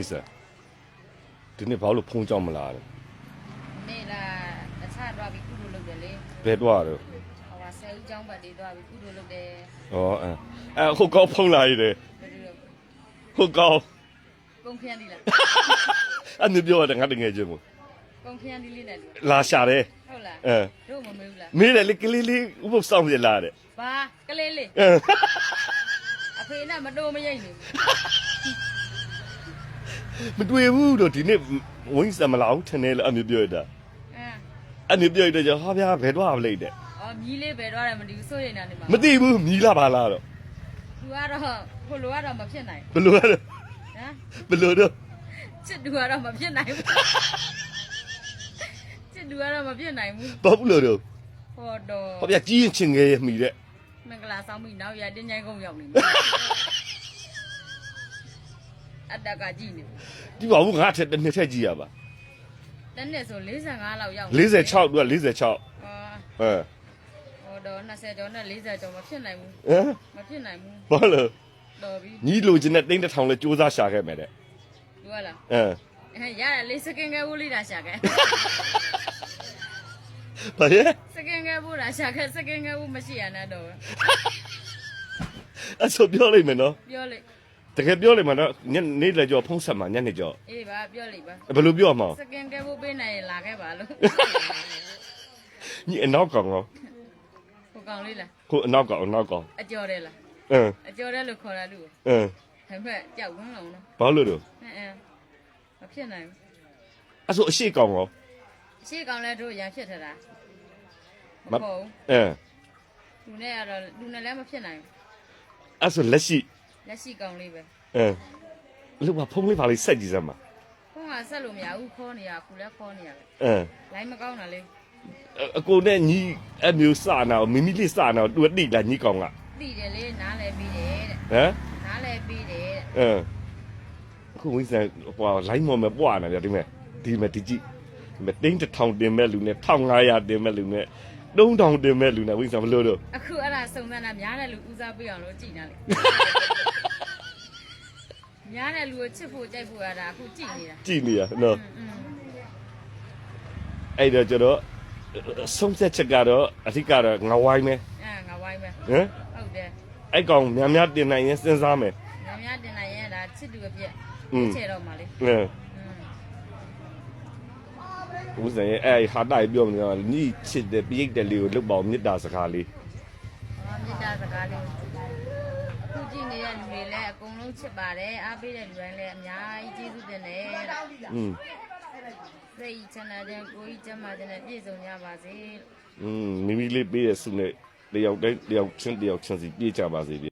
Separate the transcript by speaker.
Speaker 1: ကိစ္စဒီနေ့ဘာလို့ဖုံးကြောက်မလားတဲ့
Speaker 2: နေလာတခြားတော့ပြီးကုလိုလုပ်တယ်လေ
Speaker 1: ဘယ်တော့တော့
Speaker 2: ဟိုကဆယ်ဦးကျောင်းပတ်တွေတော့ပြီးကုလိုလုပ်တယ်
Speaker 1: ဩအဲအဲဟုတ်ကောင်းဖုံးလာရတယ်
Speaker 2: ဘယ်လိုလဲ
Speaker 1: ဟုတ်ကောင်း
Speaker 2: ကုန်ခရမ်းဒီလား
Speaker 1: အဲ့ဒီပြောရတယ်ငါတငယ်ချင်းမို့
Speaker 2: ကုန်ခရမ်းဒီလေးနဲ့တူ
Speaker 1: လာရှာတယ်
Speaker 2: ဟုတ်လား
Speaker 1: အဲ
Speaker 2: တို့မမေးဘူးလား
Speaker 1: မေးတယ်လေကလေးလေးဥပုပ်ဆောင်ပြလာတဲ့
Speaker 2: ဘာကလေးလေး
Speaker 1: အဲ
Speaker 2: အဖေနဲ့မတိုးမရိတ်နေဘူး
Speaker 1: မတွေ့ဘူးတော့ဒီနေ့ဝင်းစမလာဘူးထင်တယ်လို့အမျိုးပြောရတာ
Speaker 2: အဲ
Speaker 1: အဲ့ဒီပြောရတဲ့ကြောင့်ဟာဗျာဘယ်တော့မလိမ့်တဲ့
Speaker 2: အော်မြီးလေးပဲတော့တယ်မတည်ဘူးစိုးရိမ်နေတယ်မှာ
Speaker 1: မသိဘူးမြည်လာပါလားတော့
Speaker 2: သူကတော့ဟိုလိုကတော့မဖြစ်နိုင်
Speaker 1: ဘယ်လိုလဲ
Speaker 2: ဟမ်
Speaker 1: ဘယ်လိုတော့
Speaker 2: ချစ်သူကတော့မဖြစ်နိုင်ဘူးချစ်သူကတော့မဖြစ်နိုင်ဘူး
Speaker 1: ဘာဘူးလို့တော့
Speaker 2: ဟောတော့
Speaker 1: ဟောဗျာကြီးရင်ချင်းငယ်ရမိတဲ့
Speaker 2: မင်္ဂလာဆောင်ပြီးနောက်ရတင်းချိုင်းကုန်းရောက်နေပြီ အတက်ကကြည့်နေပြီ
Speaker 1: ဒီပါဘူးငါထက်တစ်နှစ်ထက်ကြီးရပါ
Speaker 2: တနေ့ဆို45လောက်ရောက်
Speaker 1: 46သူက46
Speaker 2: အော်
Speaker 1: အဲ
Speaker 2: ဟောတော့20ကျော်နဲ့40ကျော်မဖြစ်နိုင်ဘူး
Speaker 1: ဟမ်
Speaker 2: မဖြစ်နိုင်ဘူး
Speaker 1: ဘာလို့
Speaker 2: တော်ပြီ
Speaker 1: ညီလိုချင်တဲ့တိန်းတစ်ထောင်လဲစူးစမ်းရှာခဲ့မယ်တဲ့
Speaker 2: သူကလား
Speaker 1: အဲ
Speaker 2: အဲရတယ်လေစကင်ကဲဘူးလေးတာရှာခဲ့
Speaker 1: ဘာလဲ
Speaker 2: စကင်ကဲဘူးတာရှာခဲ့စကင်ကဲဘူးမရှိရနဲ့တော့
Speaker 1: အဲ့ဆိုပြောလိုက်မယ်နော်
Speaker 2: ပြောလိုက်
Speaker 1: တကယ်ပြောလိုက်မယ်နော်ညနေလေကြောဖုံးဆက်မှာညနေကြော
Speaker 2: အေးပါပြောလိုက်ပါ
Speaker 1: ဘယ်လိုပြောမှာ
Speaker 2: စကင်ကဲဘူးပေးနိုင်ရင်လာခဲ့ပါလို့
Speaker 1: ညီအနောက်ကောင်ကော
Speaker 2: ဟိုကောင်လေးလား
Speaker 1: ခုအနောက်ကောင်အနောက်ကောင်
Speaker 2: အကျော်တယ်လား
Speaker 1: အင်း
Speaker 2: အကျော်တယ်လို့ခေါ်တာလူကို
Speaker 1: အင်း
Speaker 2: ဒါပေမဲ့ကြောက်ဝန်းလုံးနော်
Speaker 1: ဘာလို့တော့
Speaker 2: အဲအဲမဖြစ်နိုင်ဘူး
Speaker 1: အဲ့ဆိုအရှိကောင်ကော
Speaker 2: အရှိကောင်လဲတို့ရန်ဖြစ်ထတာမ
Speaker 1: မ
Speaker 2: ဟုတ်ဘူး
Speaker 1: အင်း
Speaker 2: လူနဲ့ကတော့လူနဲ့လည်းမဖြစ်နိုင်ဘူး
Speaker 1: အဲ့ဆိုလက်ရှိ
Speaker 2: လက်ရှိကောင်လေးပဲ
Speaker 1: အင်းလို့ဘာဖုံးလေးပါလေးဆက်ကြည့်စမ်းပါ
Speaker 2: ဖုန်းကဆက်လို့မရဘူးခေါ်နေရခုလည်းခေါ်နေရပဲ
Speaker 1: အင်း
Speaker 2: လိုင်းမကောင်းတာလေ
Speaker 1: အကိုနဲ့ညီအမျိုးစနာမိမိလေးစနာတူတိလာညီကောင်က
Speaker 2: သိတယ်လေနားလဲပြီးတယ်တဲ့
Speaker 1: ဟမ်
Speaker 2: နားလဲပြီးတယ်တဲ့
Speaker 1: အင်းအခုဝိဇ္ဇာဟိုလိုင်းမော်မပွားနေကြဒီမဲ့ဒီမဲ့ဒီကြည့်ဒီမဲ့တင်းတစ်ထောင်တင်မဲ့လူနဲ့1500တင်မဲ့လူနဲ့3000တင်မဲ့လူနဲ့ဝိဇ္ဇာမလို့တော့
Speaker 2: အခုအဲ့ဒါစုံစမ်းတာများတဲ့လူဦးစားပေးအောင်လို့ကြည်နေလေ များတဲ့လူကိုချစ်ဖို့ကြိုက်ဖို့ရတာအခုကြည်နေတာ
Speaker 1: ကြည်နေရနော်အဲ့တော့ကျွန်တော်ဆုံးဖြတ်ချက်ကတော့အဓိကတော့ငဝိုင်းပဲ
Speaker 2: အဲငါဝိုင်းပဲ
Speaker 1: ဟမ်
Speaker 2: ဟုတ်တယ်
Speaker 1: အဲ့ကောင်များများတင်နိုင်ရင်စဉ်းစားမယ်
Speaker 2: ငါများတင်လိုက်ရင်ဒါချစ်သူအပြည့်
Speaker 1: อืม
Speaker 2: ချဲ့တော့မှလေ
Speaker 1: ဟမ်ဦးဇင်ရဲ့အဲ့ဟာတိုင်းပြောမနေတော့ညီချစ်တဲ့ပြိတ္တလေးကိုလုတ်ပေါအောင်မေတ္တာစကားလေး
Speaker 2: ငါမေတ္တာစကားလေး ခုကြည့်နေတဲ့လူတွေလည်းအကုန်လုံးချစ်ပါတယ်အားပေးတဲ့လူတိုင်းလည်းအများကြီးကျေးဇူးတင်တယ်တဲ့
Speaker 1: อืม
Speaker 2: စိတ်ချမ်းသာခြင်းကိုယ်ကြီးကျမ်းမာခြင်းနဲ့ပြည့်စုံကြပါစေလို့
Speaker 1: อืมမိမိလေးပေးတဲ့ဆုနဲ့တယောက်တိုင်းတယောက်ချင်းတယောက်ချင်းစီပြည့်ကြပါစေဗျ